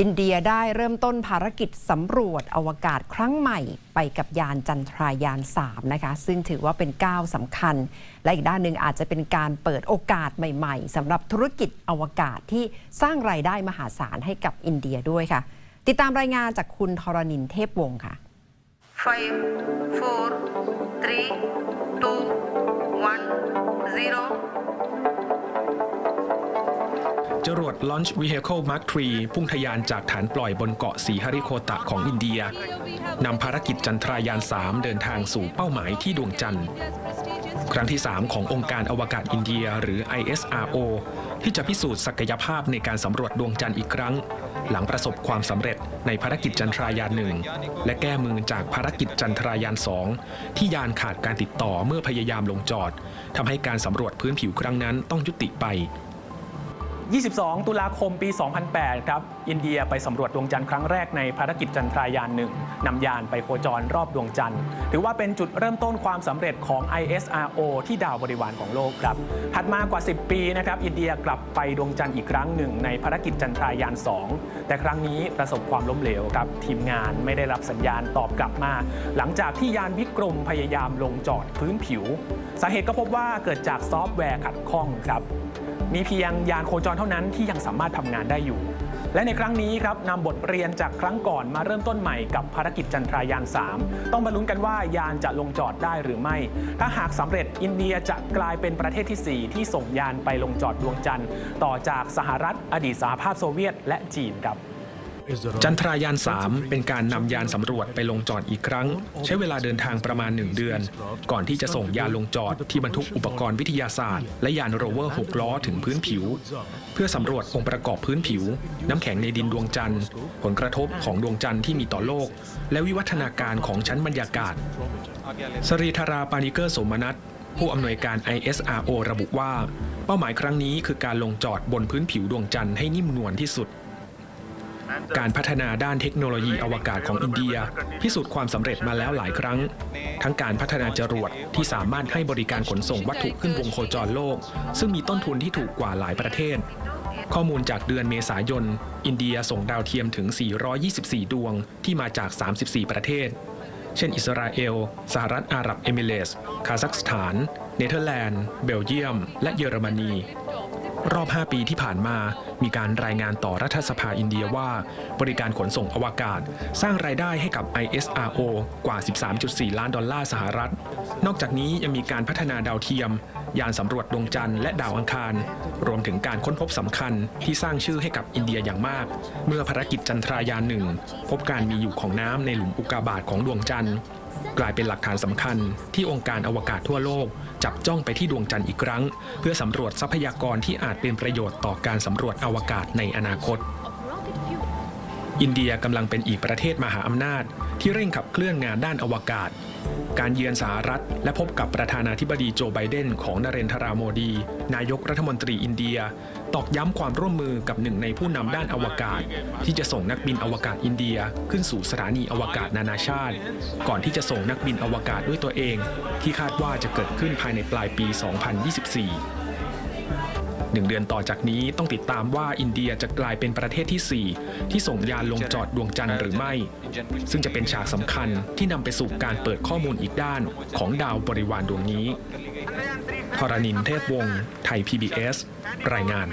อินเดียได้เริ่มต้นภารกิจสำรวจอวกาศครั้งใหม่ไปกับยานจันทรายาน 3 นะคะ ซึ่งถือว่าเป็นก้าวสำคัญ และอีกด้านหนึ่งอาจจะเป็นการเปิดโอกาสใหม่ๆสำหรับธุรกิจอวกาศที่สร้างรายได้มหาศาลให้กับอินเดียด้วยค่ะ ติดตามรายงานจากคุณทรณินเทพวงศ์ค่ะ five, four, three, จรวด Launch Vehicle Mark III พุ่งทะยานจากฐานปล่อยบนเกาะสีฮาริโคตะของอินเดีย นำภารกิจจันทรายาน 3 เดินทางสู่เป้าหมายที่ดวงจันทร์ ครั้งที่ 3 ขององค์การอวกาศอินเดียหรือ ISRO ที่จะพิสูจน์ศักยภาพในการสำรวจดวงจันทร์อีกครั้ง หลังประสบความสำเร็จในภารกิจจันทรายานหนึ่งและแก้มือจากภารกิจจันทรายาน 2 ที่ยานขาดการติดต่อเมื่อพยายามลงจอดทำให้การสำรวจพื้นผิวครั้งนั้นต้องยุติไป 22 ตุลาคมปี 2008 ครับ อินเดียไปสำรวจดวงจันทร์ครั้งแรกในภารกิจจันทรายานหนึ่งนำยานไปโคจรรอบดวงจันทร์ ถือว่าเป็นจุดเริ่มต้นความสำเร็จของ ISRO ที่ดาวบริวารของโลกครับ ถัดมากว่า 10 ปีนะครับ อินเดียกลับไปดวงจันทร์อีกครั้งหนึ่งในภารกิจจันทรายาน 2 แต่ครั้งนี้ประสบความล้มเหลวครับ ทีมงานไม่ได้รับสัญญาณตอบกลับมา หลังจากที่ยานวิกรมพยายามลงจอดพื้นผิว สาเหตุก็พบว่าเกิดจากซอฟต์แวร์ขัดข้องครับ มีเพียงยานโคจรเท่านั้นที่ยังสามารถทำงานได้อยู่ และในครั้งนี้ครับนำบทเรียนจากครั้งก่อนมาเริ่มต้นใหม่กับภารกิจจันทรายาน 3 ต้องมาลุ้นกันว่ายานจะลงจอดได้หรือไม่ ถ้าหากสำเร็จอินเดียจะกลายเป็นประเทศทีสี่4 ที่ส่งยานไปลงจอดดวงจันทร์ ต่อจากสหรัฐ อดีตสหภาพโซเวียตและจีนครับ จันทรายาน 3 เป็นการนำยานสำรวจไปลงจอดอีกครั้ง ใช้เวลาเดินทางประมาณ 1 เดือน ก่อนที่จะส่งยานลงจอดที่บรรทุกอุปกรณ์วิทยาศาสตร์ และยานโรเวอร์ 6 ล้อถึงพื้นผิว เพื่อสำรวจองค์ประกอบพื้นผิว น้ำแข็งในดินดวงจันทร์ผลกระทบของดวงจันทร์ที่มีต่อโลก และวิวัฒนาการของชั้นบรรยากาศสรีธาราปานิเกอร์สมนัทผู้อำนวยการ ISRO ระบุว่า เป้าหมายครั้งนี้คือการลงจอดบนพื้นผิวดวงจันทร์ให้นิ่มนวลที่สุด การพัฒนาด้านเทคโนโลยีอวกาศของอินเดีย พิสูจน์ความสำเร็จมาแล้วหลายครั้ง ทั้งการพัฒนาจรวดที่สามารถให้บริการขนส่งวัตถุขึ้นวงโคจรโลก ซึ่งมีต้นทุนที่ถูกกว่าหลายประเทศ ข้อมูลจากเดือนเมษายน อินเดียส่งดาวเทียมถึง 424 ดวงที่มาจาก 34 ประเทศ เช่น อิสราเอล สหรัฐอาหรับเอมิเรส์คาซัคสถาน เนเธอร์แลนด์ เบลเยียม และเยอรมนี รอบ 5 ปีที่ผ่านมา มีการรายงานต่อรัฐสภาอินเดียว่า บริการขนส่งอวกาศ สร้างรายได้ให้กับ ISRO กว่า 13.4 ล้านดอลลาร์สหรัฐ นอกจากนี้ยังมีการพัฒนาดาวเทียม ยานสำรวจดวงจันทร์และดาวอังคาร รวมถึงการค้นพบสำคัญที่สร้างชื่อให้กับอินเดียอย่างมาก เมื่อภารกิจจันทรายานหนึ่งพบการมีอยู่ของน้ำในหลุมอุกกาบาตของดวงจันทร์ กลายเป็นหลักฐานสำคัญที่องค์การอวกาศทั่วโลก จับจ้องไปที่ดวงจันทร์อีกครั้ง เพื่อสำรวจทรัพยากรที่อาจเป็นประโยชน์ต่อการสำรวจอวกาศในอนาคต อินเดียกำลังเป็นอีกประเทศมหาอำนาจ ที่เร่งขับเคลื่อนงานด้านอวกาศ การเยือนสหรัฐ และพบกับประธานาธิบดีโจไบเดนของนเรนทราโมดี นายกรัฐมนตรีอินเดีย ตอกย้ำความร่วมมือกับหนึ่งในผู้นำด้านอวกาศ ที่จะส่งนักบินอวกาศอินเดียขึ้นสู่สถานีอวกาศนานาชาติ ก่อนที่จะส่งนักบินอวกาศด้วยตัวเอง ที่คาดว่าจะเกิดขึ้นภายในปลายปี 2024 หนึ่งเดือนต่อจากนี้ต้องติดตามว่าอินเดียจะกลายเป็นประเทศที่ 4 ที่ส่งยานลงจอดดวงจันทร์หรือไม่ ซึ่งจะเป็นฉากสำคัญที่นำไปสู่การเปิดข้อมูลอีกด้านของดาวบริวารดวงนี้ธรณินเทพวงศ์ไทย PBS รายงาน